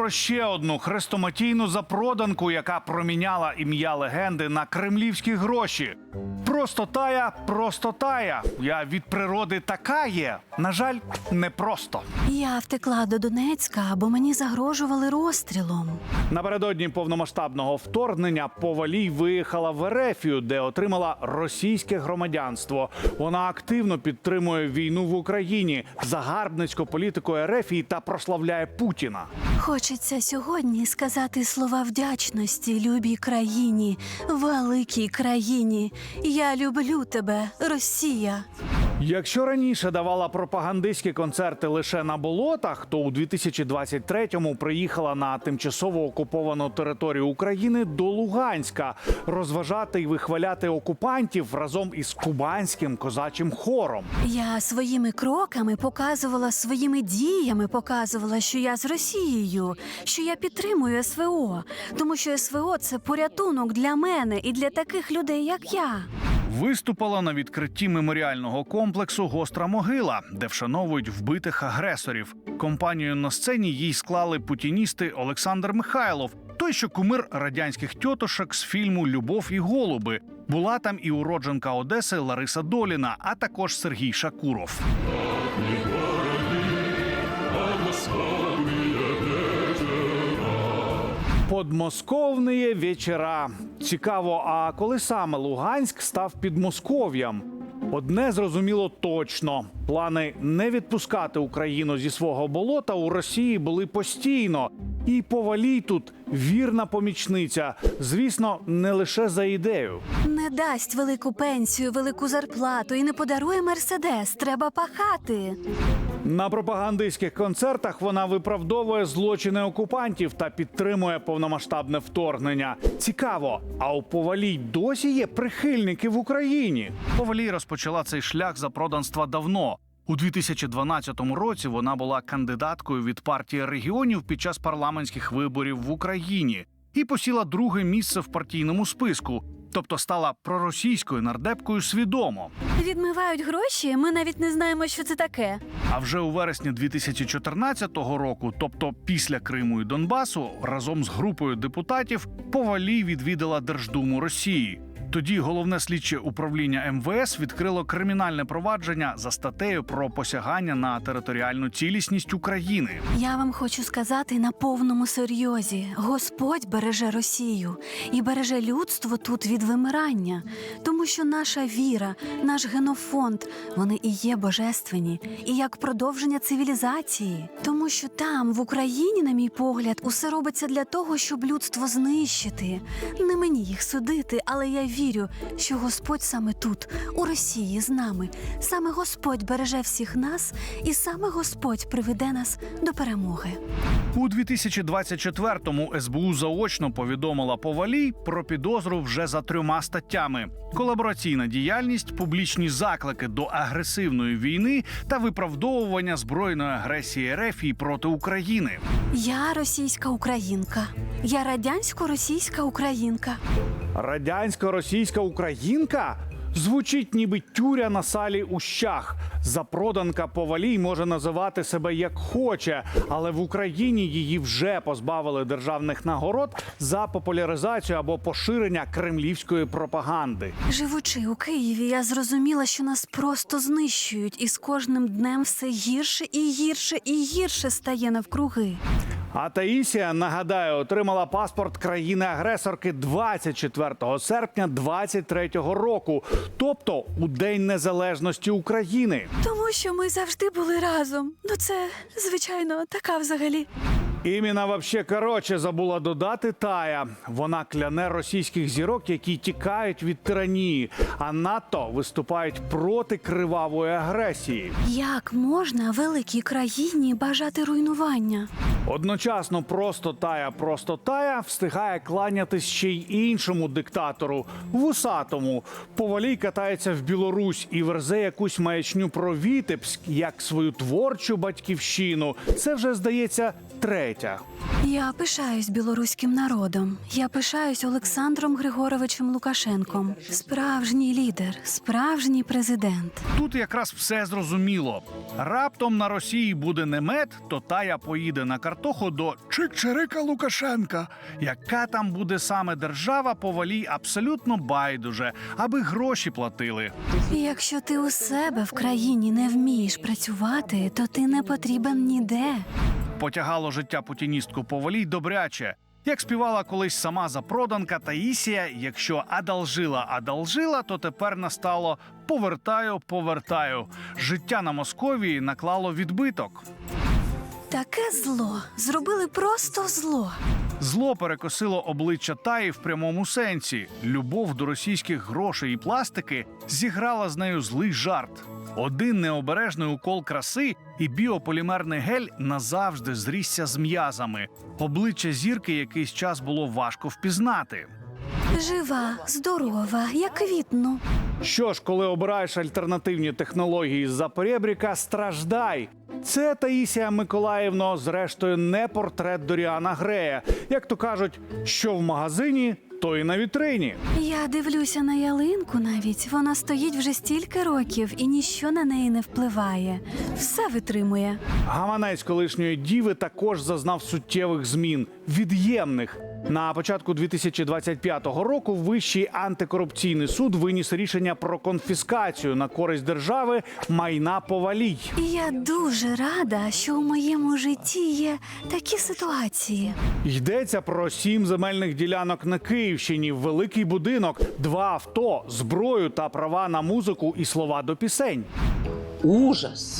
Про ще одну хрестоматійну запроданку, яка проміняла ім'я легенди на кремлівські гроші. Просто тая, просто тая. Я від природи така є. На жаль, не просто. Я втекла до Донецька, бо мені загрожували розстрілом. Напередодні повномасштабного вторгнення Повалій виїхала в Ерефію, де отримала російське громадянство. Вона активно підтримує війну в Україні, загарбницьку політику Ерефії та прославляє Путіна. Хочеться сьогодні сказати слова вдячності любій країні, великій країні. Я люблю тебе, Росія. Якщо раніше давала пропагандистські концерти лише на болотах, то у 2023-му приїхала на тимчасово окуповану територію України до Луганська розважати і вихваляти окупантів разом із кубанським козачим хором. Я своїми кроками показувала своїми діями, показувала, що я з Росією, що я підтримую СВО, тому що СВО це порятунок для мене і для таких людей, як я. Виступила на відкритті меморіального комплексу Гостра могила, де вшановують вбитих агресорів. Компанію на сцені їй склали путіністи Олександр Михайлов, той, що кумир радянських тьотошок з фільму Любов і голуби. Була там і уродженка Одеси Лариса Доліна, а також Сергій Шакуров. Подмосковні вечора. Цікаво, а коли саме Луганськ став підмосков'ям? Одне зрозуміло точно: плани не відпускати Україну зі свого болота у Росії були постійно. І повалій тут вірна помічниця. Звісно, не лише за ідею. Не дасть велику пенсію, велику зарплату і не подарує мерседес. Треба пахати. На пропагандистських концертах вона виправдовує злочини окупантів та підтримує повномасштабне вторгнення. Цікаво, а у Повалій досі є прихильники в Україні. Повалій розпочала цей шлях запроданства давно. У 2012 році вона була кандидаткою від партії регіонів під час парламентських виборів в Україні і посіла друге місце в партійному списку, тобто стала проросійською нардепкою свідомо. Відмивають гроші. Ми навіть не знаємо, що це таке. А вже у вересні 2014 року, тобто після Криму і Донбасу, разом з групою депутатів Повалій відвідала Держдуму Росії. Тоді головне слідче управління МВС відкрило кримінальне провадження за статтею про посягання на територіальну цілісність України. Я вам хочу сказати на повному серйозі: Господь береже Росію і береже людство тут від вимирання, тому що наша віра, наш генофонд, вони і є божественні, і як продовження цивілізації. Тому що там, в Україні, на мій погляд, усе робиться для того, щоб людство знищити. Не мені їх судити, але я вірю, що Господь саме тут, у Росії, з нами. Саме Господь береже всіх нас, і саме Господь приведе нас до перемоги. У 2024-му СБУ заочно повідомила Повалій про підозру вже за трьома статтями: колабораційна діяльність, публічні заклики до агресивної війни та виправдовування збройної агресії РФ і проти України. Я російська українка. Я радянсько-російська українка. Радянсько-російська українка звучить ніби тюря на салі ущах. Запроданка повалій може називати себе як хоче, але в Україні її вже позбавили державних нагород за популяризацію або поширення кремлівської пропаганди. Живучи у Києві, я зрозуміла, що нас просто знищують, і з кожним днем все гірше і гірше і гірше стає навкруги. А Таїсія нагадаю, отримала паспорт країни-агресорки 24 серпня 23-го року, тобто у День Незалежності України. Тому що ми завжди були разом. Ну це звичайно така взагалі. Іміна вообще короче забула додати Тая. Вона кляне російських зірок, які тікають від тиранії, а НАТО виступають проти кривавої агресії. Як можна великій країні бажати руйнування? Одночасно просто тая, просто тая встигає кланятись ще й іншому диктатору вусатому. Повалій катається в Білорусь і верзе якусь маячню про Вітебськ як свою творчу батьківщину. Це вже здається третє. Третя. Я пишаюсь білоруським народом. Я пишаюсь Олександром Григоровичем Лукашенком. Справжній лідер, справжній президент. Тут якраз все зрозуміло. Раптом на Росії буде не мед, то тая поїде на картоху до Чик-Чирика Лукашенка. Яка там буде саме держава, повалій абсолютно байдуже, аби гроші платили. Якщо ти у себе в країні не вмієш працювати, то ти не потрібен ніде. Потягало життя путіністку поволій добряче. Як співала колись сама запроданка Таїсія, якщо одолжила, одолжила, то тепер настало повертаю, повертаю. Життя на Московії наклало відбиток. Таке зло зробили просто зло. Зло перекосило обличчя Таї в прямому сенсі. Любов до російських грошей і пластики зіграла з нею злий жарт. Один необережний укол краси і біополімерний гель назавжди зрісся з м'язами. Обличчя зірки якийсь час було важко впізнати. Жива, здорова, як квітну. Що ж, коли обираєш альтернативні технології з-за перебріка, страждай. Це Таїсія Миколаївно, зрештою, не портрет Доріана Грея. Як то кажуть, що в магазині, то і на вітрині. Я дивлюся на ялинку навіть. Вона стоїть вже стільки років, і ніщо на неї не впливає. Все витримує. Гаманець колишньої діви також зазнав суттєвих змін від'ємних. На початку 2025 року Вищий антикорупційний суд виніс рішення про конфіскацію на користь держави майна повалій. Я дуже рада, що у моєму житті є такі ситуації. Йдеться про сім земельних ділянок на Київщині, великий будинок, два авто, зброю та права на музику і слова до пісень. Ужас.